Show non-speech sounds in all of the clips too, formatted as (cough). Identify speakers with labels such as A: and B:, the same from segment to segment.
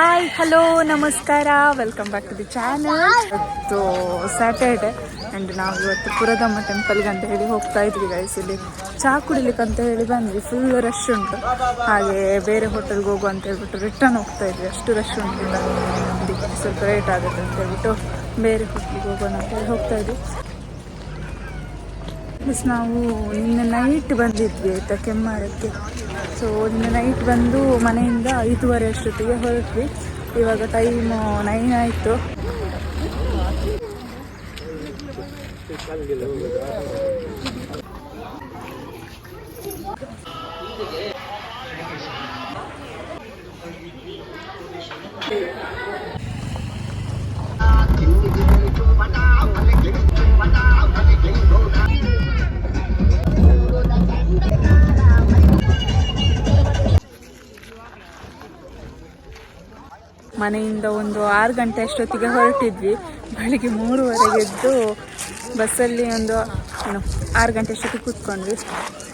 A: Hi hello ನಮಸ್ಕಾರ. Welcome back to the channel ಇವತ್ತು Saturday and ನಾವು ಇವತ್ತು ಪುರದಮ್ಮ ಟೆಂಪಲ್ಗೆ ಅಂತ ಹೇಳಿ ಹೋಗ್ತಾ ಇದ್ವಿ ಗೈಸ್ ಇಲ್ಲಿ ಚಹಾ ಕುಡಿಲಿಕ್ಕೆ ಅಂತ ಹೇಳಿ ಬಂದ್ವಿ. ಫುಲ್ ರಶ್ ಉಂಟು. ಹಾಗೆ ಬೇರೆ ಹೋಟೆಲ್ಗೆ ಹೋಗು ಅಂತ ಹೇಳ್ಬಿಟ್ಟು ರಿಟರ್ನ್ ಹೋಗ್ತಾ ಇದ್ವಿ. ಅಷ್ಟು ರಶ್ ಉಂಟು. ಸ್ವಲ್ಪ ಲೇಟ್ ಆಗುತ್ತೆ ಅಂತ ಹೇಳ್ಬಿಟ್ಟು ಬೇರೆ ಹೋಟೆಲ್ಗೆ ಹೋಗೋಣ ಅಂತ ಹೇಳಿ ಹೋಗ್ತಾ ಇದ್ವಿ. ಪ್ಲಸ್ ನಾವು ನಿನ್ನೆ ನೈಟ್ ಬಂದಿದ್ವಿ ಆಯಿತಾ ಕೆಮ್ಮಾರಕ್ಕೆ. ಸೊ ನಿನ್ನೆ ನೈಟ್ ಬಂದು ಮನೆಯಿಂದ ಐದೂವರೆ ಅಷ್ಟೊತ್ತಿಗೆ ಹೊರಟ್ವಿ. ಇವಾಗ ಟೈಮು ನೈನ್ ಆಯಿತು. ಮನೆಯಿಂದ ಒಂದು ಆರು ಗಂಟೆ ಅಷ್ಟೊತ್ತಿಗೆ ಹೊರಟಿದ್ವಿ. ಬೆಳಿಗ್ಗೆ ಮೂರುವರೆಗೆ ಎದ್ದು ಬಸ್ಸಲ್ಲಿ ಒಂದು ಏನು ಆರು ಗಂಟೆ ಅಷ್ಟೊತ್ತಿಗೆ ಕೂತ್ಕೊಂಡ್ವಿ.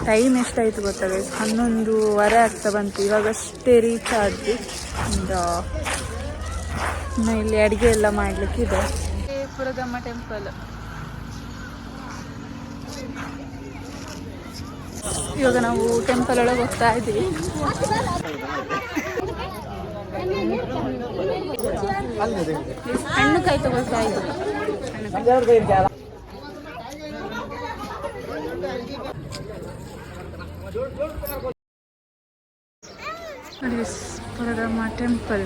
A: ಟೈಮ್ ಎಷ್ಟಾಯಿತು ಗೊತ್ತಾಗ ಹನ್ನೊಂದುವರೆ ಆಗ್ತಾ ಬಂತು. ಇವಾಗಷ್ಟೇ ರೀಚ್ ಆದ್ವಿ. ಒಂದು ಇನ್ನು ಇಲ್ಲಿ ಅಡುಗೆ ಎಲ್ಲ ಮಾಡಲಿಕ್ಕಿದೆ ಪುರಗಮ್ಮ ಟೆಂಪಲ್ ಇವಾಗ ನಾವು ಟೆಂಪಲ್ ಒಳಗೆ ಹೋಗ್ತಾ ಇದ್ದೀವಿ. ಹಣ್ಣು ಕಾಯಿ ತಗೊಳ್ತಾ ಇದ್ದೀವಿ ನೋಡಿ ಪುರದಮ್ಮ ಟೆಂಪಲ್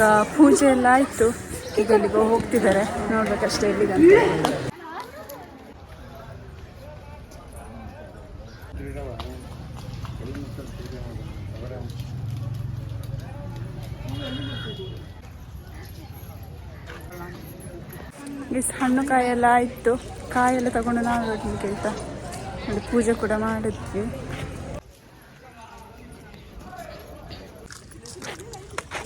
A: ಇವಾಗ ಪೂಜೆ ಎಲ್ಲ ಆಯಿತು. ಈಗ ಇಲ್ಲಿಗೆ ಹೋಗ್ತಿದ್ದಾರೆ. ನೋಡ್ಬೇಕಷ್ಟೇ ಎಲ್ಲಿಗೆ ಅಂತ. ಕಾಯಿ ಹಣ್ಣು ಕಾಯೆಲ್ಲ ಆಯಿತು. ಕಾಯೆಲ್ಲ ತಗೊಂಡು ನಾವು ಆಯ್ತಾ ಅಲ್ಲಿ ಪೂಜೆ ಕೂಡ ಮಾಡಿದ್ವಿ.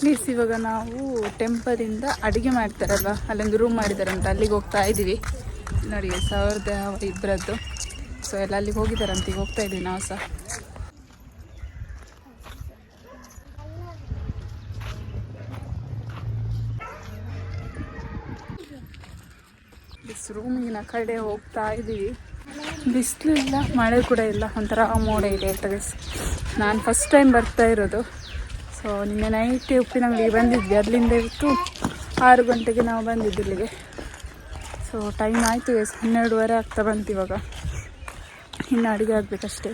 A: ಪ್ಲೀಸ್ ಇವಾಗ ನಾವು ಟೆಂಪಲಿಂದ ಅಡುಗೆ ಮಾಡ್ತಾರಲ್ವ? ಅಲ್ಲೊಂದು ರೂಮ್ ಮಾಡಿದಾರಂತ, ಅಲ್ಲಿಗೆ ಹೋಗ್ತಾ ಇದ್ದೀವಿ. ನೋಡಿ, ಸಾವಿರದ ಇಬ್ಬರದ್ದು ಸೊ ಎಲ್ಲ ಅಲ್ಲಿಗೆ ಹೋಗಿದ್ದಾರಂತ ಈಗ ಹೋಗ್ತಾ ಇದ್ದೀವಿ ನಾವು ಸಹ ರೂಮಿನ ಕಡೆ ಹೋಗ್ತಾ ಇದ್ದೀವಿ. ಬಿಸಿಲು ಇಲ್ಲ ಮಳೆ ಕೂಡ ಇಲ್ಲ. ಒಂಥರ ಮೋಡ ಇದೆ ಗೈಸ್ ನಾನು ಫಸ್ಟ್ ಟೈಮ್ ಬರ್ತಾ ಇರೋದು. ಸೊ ನಿನ್ನೆ ನೈಟ್ ಉಪ್ಪಿನಂಗಡಿಗೆ ಬಂದಿದ್ವಿ. ಅಲ್ಲಿಂದ ಇವತ್ತು ಆರು ಗಂಟೆಗೆ ನಾವು ಬಂದಿದ್ದು ಇಲ್ಲಿಗೆ. ಸೊ ಟೈಮ್ ಆಯಿತು ಎಸ್ ಹನ್ನೆರಡುವರೆ ಆಗ್ತಾ ಬಂತು ಇವಾಗ. ಇನ್ನು ಅಡುಗೆ ಆಗಬೇಕಷ್ಟೇ.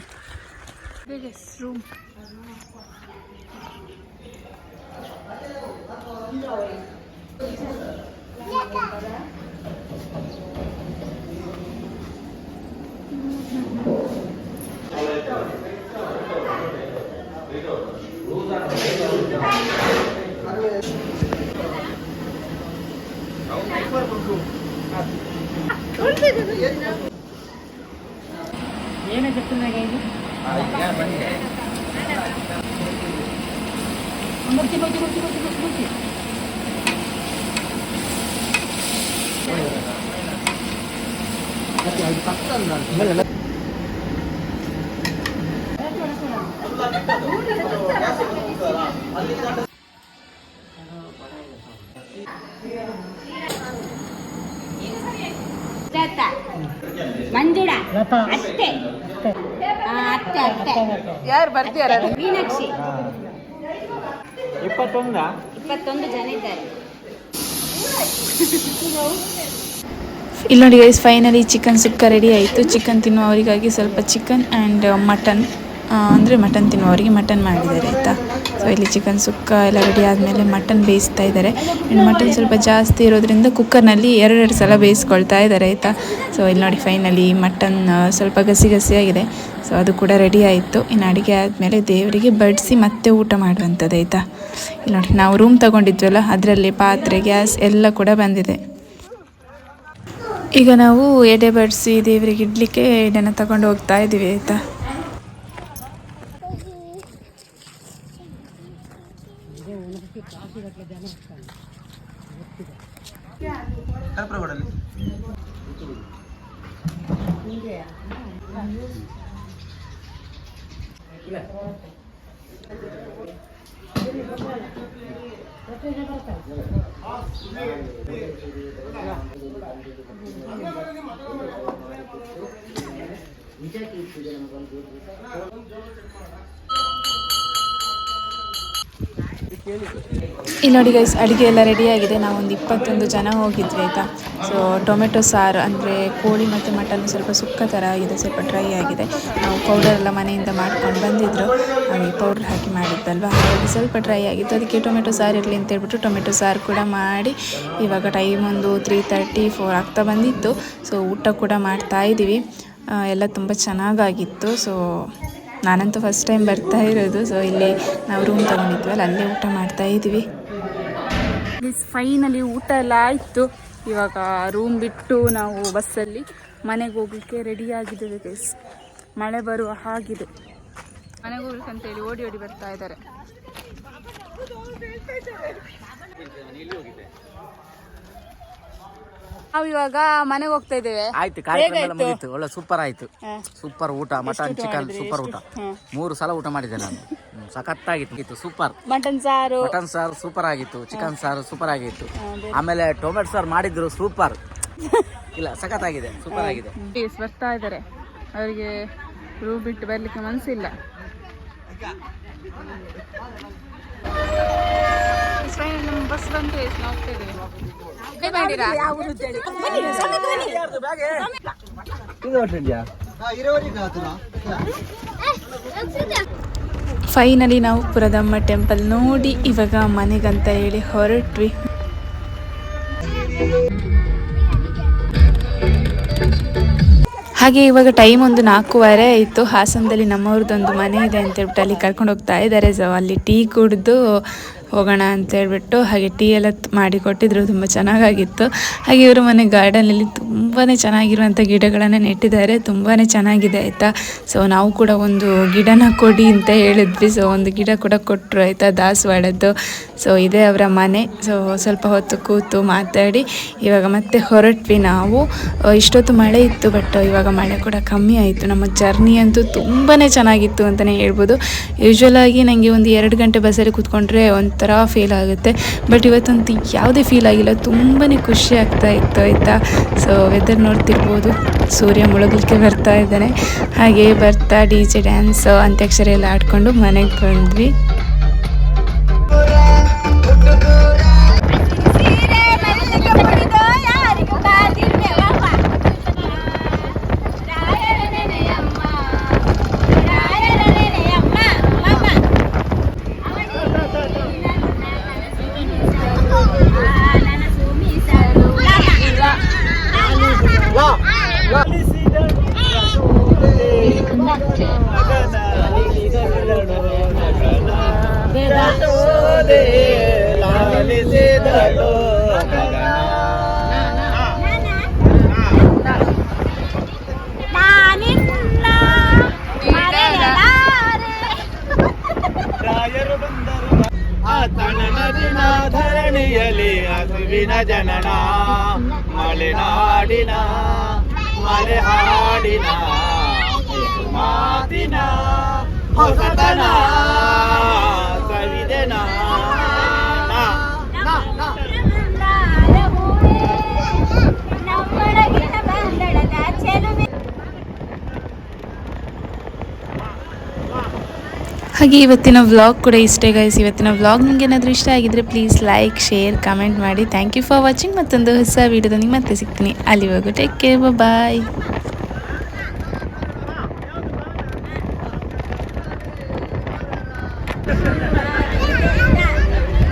A: ರೂಮ್
B: ఏమైనా చెప్తున్నా ముచ్చి ముచ్చి ముచ్చి ముచ్చి ముచ్చి ముచ్చి
C: అది పక్కన ಅತ್ತೆ. ಆ, ಅತ್ತೆ ಅತ್ತೆ.
A: ಯಾರು ಬರ್ತೀಯಾರ
C: ಮೀನಾಕ್ಷಿ.
B: ಇಪ್ಪತ್ತೊಂದ?
C: ಇಪ್ಪತ್ತೊಂದು ಜನ ಇದ್ದಾರೆ.
D: ಇಲ್ಲಿ ನೋಡಿ guys finally chicken sukka ready ಆಯಿತು. ಚಿಕನ್ ತಿನ್ನುವವರಿಗಾಗಿ ಸ್ವಲ್ಪ ಚಿಕನ್ ಆ್ಯಂಡ್ ಮಟನ್ ಅಂದರೆ ಮಟನ್ ತಿನ್ನುವವರಿಗೆ ಮಟನ್ ಮಾಡಿದ್ದಾರೆ ಆಯಿತಾ? ಸೊ ಇಲ್ಲಿ ಚಿಕನ್ ಸುಕ್ಕ ಎಲ್ಲ ರೆಡಿ ಆದಮೇಲೆ ಮಟನ್ ಬೇಯಿಸ್ತಾ ಇದ್ದಾರೆ. ಆ್ಯಂಡ್ ಮಟನ್ ಸ್ವಲ್ಪ ಜಾಸ್ತಿ ಇರೋದ್ರಿಂದ ಕುಕ್ಕರ್ನಲ್ಲಿ ಎರಡೆರಡು ಸಲ ಬೇಯಿಸ್ಕೊಳ್ತಾ ಇದ್ದಾರೆ ಆಯಿತಾ? ಸೊ ಇಲ್ಲಿ ನೋಡಿ ಫೈನಲಿ ಮಟನ್ ಸ್ವಲ್ಪ ಗಸಿ ಗಸಿಯಾಗಿದೆ. ಸೊ ಅದು ಕೂಡ ರೆಡಿ ಆಯಿತು. ಇನ್ನು ಅಡುಗೆ ಆದಮೇಲೆ ದೇವರಿಗೆ ಬಡಿಸಿ ಮತ್ತೆ ಊಟ ಮಾಡುವಂಥದ್ದು ಆಯಿತಾ? ಇಲ್ಲಿ ನೋಡಿ, ನಾವು ರೂಮ್ ತಗೊಂಡಿದ್ವಲ್ಲ, ಅದರಲ್ಲಿ ಪಾತ್ರೆ, ಗ್ಯಾಸ್ ಎಲ್ಲ ಕೂಡ ಬಂದಿದೆ. ಈಗ ನಾವು ಎಡೆ ಬಡಿಸಿ ದೇವರಿಗೆ ಇಡಲಿಕ್ಕೆ ಎಡೆನ ತಗೊಂಡು ಹೋಗ್ತಾ ಇದ್ದೀವಿ ಆಯಿತಾ? তারপরে ঘটালে విజయ్ తీసుకు ಇಲ್ಲಿ ನೋಡಿ ಗೈಸ್ ಅಡುಗೆ ಎಲ್ಲ ರೆಡಿಯಾಗಿದೆ ನಾವೊಂದು ಇಪ್ಪತ್ತೊಂದು ಜನ ಹೋಗಿದ್ವಿ, ಆಯಿತಾ? ಸೊ ಟೊಮೆಟೊ ಸಾರು ಅಂದರೆ ಕೋಳಿ ಮತ್ತು ಮಟನ್ ಸ್ವಲ್ಪ ಸುಕ್ಕ ಥರ ಆಗಿದೆ ಸ್ವಲ್ಪ ಡ್ರೈ ಆಗಿದೆ. ನಾವು ಪೌಡರ್ ಎಲ್ಲ ಮನೆಯಿಂದ ಮಾಡ್ಕೊಂಡು ಬಂದಿದ್ದರು ಹಾಗೆ ಪೌಡ್ರ್ ಹಾಕಿ ಮಾಡಿದ್ದಲ್ವ? ಹಾಗಾಗಿ ಸ್ವಲ್ಪ ಡ್ರೈ ಆಗಿತ್ತು. ಅದಕ್ಕೆ ಟೊಮೆಟೊ ಸಾರು ಇರಲಿ ಅಂತ ಹೇಳ್ಬಿಟ್ಟು ಟೊಮೆಟೊ ಸಾರು ಕೂಡ ಮಾಡಿ ಇವಾಗ ಟೈಮ್ ಒಂದು ತ್ರೀ ತರ್ಟಿ ಫೋರ್ ಆಗ್ತಾ ಬಂದಿತ್ತು. ಸೊ ಊಟ ಕೂಡ ಮಾಡ್ತಾ ಇದ್ದೀವಿ ಎಲ್ಲ ತುಂಬ ಚೆನ್ನಾಗಾಗಿತ್ತು. ಸೊ ನಾನಂತೂ ಫಸ್ಟ್ ಟೈಮ್ ಬರ್ತಾ ಇರೋದು ಸೊ ಇಲ್ಲಿ ನಾವು ರೂಮ್ ತಗೊಂಡಿದ್ವಲ್ಲ ಅಲ್ಲೇ ಊಟ ಮಾಡ್ತಾ ಇದ್ವಿ
A: ಫೈನಲಿ ಊಟ ಎಲ್ಲ ಆಯಿತು. ಇವಾಗ ರೂಮ್ ಬಿಟ್ಟು ನಾವು ಬಸ್ಸಲ್ಲಿ ಮನೆಗೆ ಹೋಗ್ಲಿಕ್ಕೆ ರೆಡಿ ಆಗಿದ್ದೇವೆ ಗೈಸ್ ಮಳೆ ಬರುವ ಹಾಗಿದೆ. ಮನೆಗೆ ಹೋಗ್ಲಿಕ್ಕೆ ಅಂತೇಳಿ ಓಡಿ ಓಡಿ ಬರ್ತಾ ಇದ್ದಾರೆ. ನಾವು ಇವಾಗ ಮನೆಗೆ ಹೋಗ್ತಾ ಇದ್ದೇವೆ.
B: ಆಯ್ತು ಕಾರ್ಯಕ್ರಮ ಎಲ್ಲ? ಮುಗೀತು. ಒಳ್ಳೆ ಸೂಪರ್ ಆಯ್ತು. ಸೂಪರ್ ಊಟ ಮಟನ್ ಚಿಕನ್ ಸೂಪರ್ ಊಟ. ಮೂರು ಸಲ ಊಟ ಮಾಡಿದೆ ನಾನು. ಸಖತ್ ಸಖತ್ತಾಗಿತ್ತು ಸೂಪರ್
A: ಮಟನ್ ಸಾರು.
B: ಮಟನ್ ಸಾರು ಸೂಪರ್ ಆಗಿತ್ತು ಚಿಕನ್ ಸಾರು ಸೂಪರ್ ಆಗಿತ್ತು. ಆಮೇಲೆ ಟೊಮೆಟೊ ಸಾರು ಮಾಡಿದ್ರು ಸೂಪರ್ (laughs) ಇಲ್ಲ ಸಖತ್ತಾಗಿದೆ ಸೂಪರ್ ಆಗಿದೆ.
A: ಬರ್ತಾ ಇದ್ದಾರೆ ಅವರಿಗೆ ರೂಮ್ ಬಿಟ್ಟು ಬರ್ಲಿಕ್ಕೆ ಮನಸ್ಸಿಲ್ಲ ಬಸ್ ಬಂತು ನಾವು ಹೋಗ್ತಾ ಇದ್ದೀವಿ Bye ಮಾಡಿರಾ?
D: ಫೈನಲಿ ನಾವು ಪುರದಮ್ಮ ಟೆಂಪಲ್ ನೋಡಿ ಇವಾಗ ಮನೆಗಂತ ಹೇಳಿ ಹೊರಟ್ವಿ. ಹಾಗೆ ಇವಾಗ ಟೈಮ್ ಒಂದು ನಾಲ್ಕೂವರೆ ಆಯಿತು. ಹಾಸನದಲ್ಲಿ ನಮ್ಮವ್ರದ್ದೊಂದು ಮನೆ ಇದೆ ಅಂತ ಹೇಳ್ಬಿಟ್ಟು ಅಲ್ಲಿ ಕರ್ಕೊಂಡು ಹೋಗ್ತಾ ಇದ್ದಾರೆ. ಸೊ ಅಲ್ಲಿ ಟೀ ಕುಡಿದು ಹೋಗೋಣ ಅಂತ ಹೇಳ್ಬಿಟ್ಟು ಹಾಗೆ ಟೀ ಎಲ್ಲ ಮಾಡಿಕೊಟ್ಟಿದ್ರು ಮಾಡಿ ಕೊಟ್ಟಿದ್ರು, ತುಂಬ ಚೆನ್ನಾಗಾಗಿತ್ತು. ಹಾಗೆ ಇವರು ಮನೆ ಗಾರ್ಡನಲ್ಲಿ ತುಂಬಾ ಚೆನ್ನಾಗಿರುವಂಥ ಗಿಡಗಳನ್ನು ನೆಟ್ಟಿದ್ದಾರೆ ತುಂಬಾ ಚೆನ್ನಾಗಿದೆ, ಆಯಿತಾ? ಸೊ ನಾವು ಕೂಡ ಒಂದು ಗಿಡನ ಕೊಡಿ ಅಂತ ಹೇಳಿದ್ವಿ. ಸೊ ಒಂದು ಗಿಡ ಕೂಡ ಕೊಟ್ಟರು ಆಯಿತಾ? ದಾಸವಾಳದ್ದು ಸೊ ಇದೇ ಅವರ ಮನೆ. ಸೊ ಸ್ವಲ್ಪ ಹೊತ್ತು ಕೂತು ಮಾತಾಡಿ, ಇವಾಗ ಮತ್ತೆ ಹೊರಟ್ವಿ ನಾವು. ಇಷ್ಟೊತ್ತು ಮಳೆ ಇತ್ತು ಬಟ್ ಇವಾಗ ಮಳೆ ಕೂಡ ಕಮ್ಮಿ ಆಯಿತು. ನಮ್ಮ ಜರ್ನಿ ಅಂತೂ ತುಂಬಾ ಚೆನ್ನಾಗಿತ್ತು ಅಂತಲೇ ಹೇಳ್ಬೋದು. ಯೂಶ್ವಲ್ ಆಗಿ ನನಗೆ ಒಂದು ಎರಡು ಗಂಟೆ ಬಸ್ಸಲ್ಲಿ ಕೂತ್ಕೊಂಡ್ರೆ ಒಂಥರ ಫೀಲ್ ಆಗುತ್ತೆ. ಬಟ್ ಇವತ್ತಂತೂ ಯಾವುದೇ ಫೀಲ್ ಆಗಿಲ್ಲ. ತುಂಬಾ ಖುಷಿ ಆಗ್ತಾ ಇತ್ತು, ಆಯಿತಾ? ಸೊ ವೆದರ್ ನೋಡ್ತಿರ್ಬೋದು. ಸೂರ್ಯ ಮುಳುಗಲಿಕ್ಕೆ ಬರ್ತಾ ಇದ್ದಾನೆ. ಹಾಗೆ ಬರ್ತಾ ಡಿ ಜೆ ಡ್ಯಾನ್ಸ್ ಅಂತ್ಯಾಕ್ಷರಿ ಎಲ್ಲ ಆಡ್ಕೊಂಡು ಮನೆಗೆ ಬಂದ್ವಿ.
E: ಹಸುವಿನ ಜನನ ಮಲೆನಾಡಿನ ಮಲೆ ಹಾಡಿನ ಮಾತಿನ ಹೊಸತನ ಸವಿದೆನ
D: ಹಾಗೆ ಇವತ್ತಿನ ವ್ಲಾಗ್ ಕೂಡ ಇಷ್ಟೇ ಗೈಸ್ ಇವತ್ತಿನ ವ್ಲಾಗ್ ನಿಮ್ಗೆ ಏನಾದರೂ ಇಷ್ಟ ಆಗಿದ್ರೆ ಪ್ಲೀಸ್ ಲೈಕ್ ಶೇರ್ ಕಮೆಂಟ್ ಮಾಡಿ. ಥ್ಯಾಂಕ್ ಯು ಫಾರ್ ವಾಚಿಂಗ್ ಮತ್ತೊಂದು ಹೊಸ ವೀಡಿಯೋದೊಂದಿಗೆ ಮತ್ತೆ ಸಿಗ್ತೀನಿ. ಅಲ್ಲಿವರೆಗೂ ಟೇಕ್ ಕೇರ್ ಬಾಯ್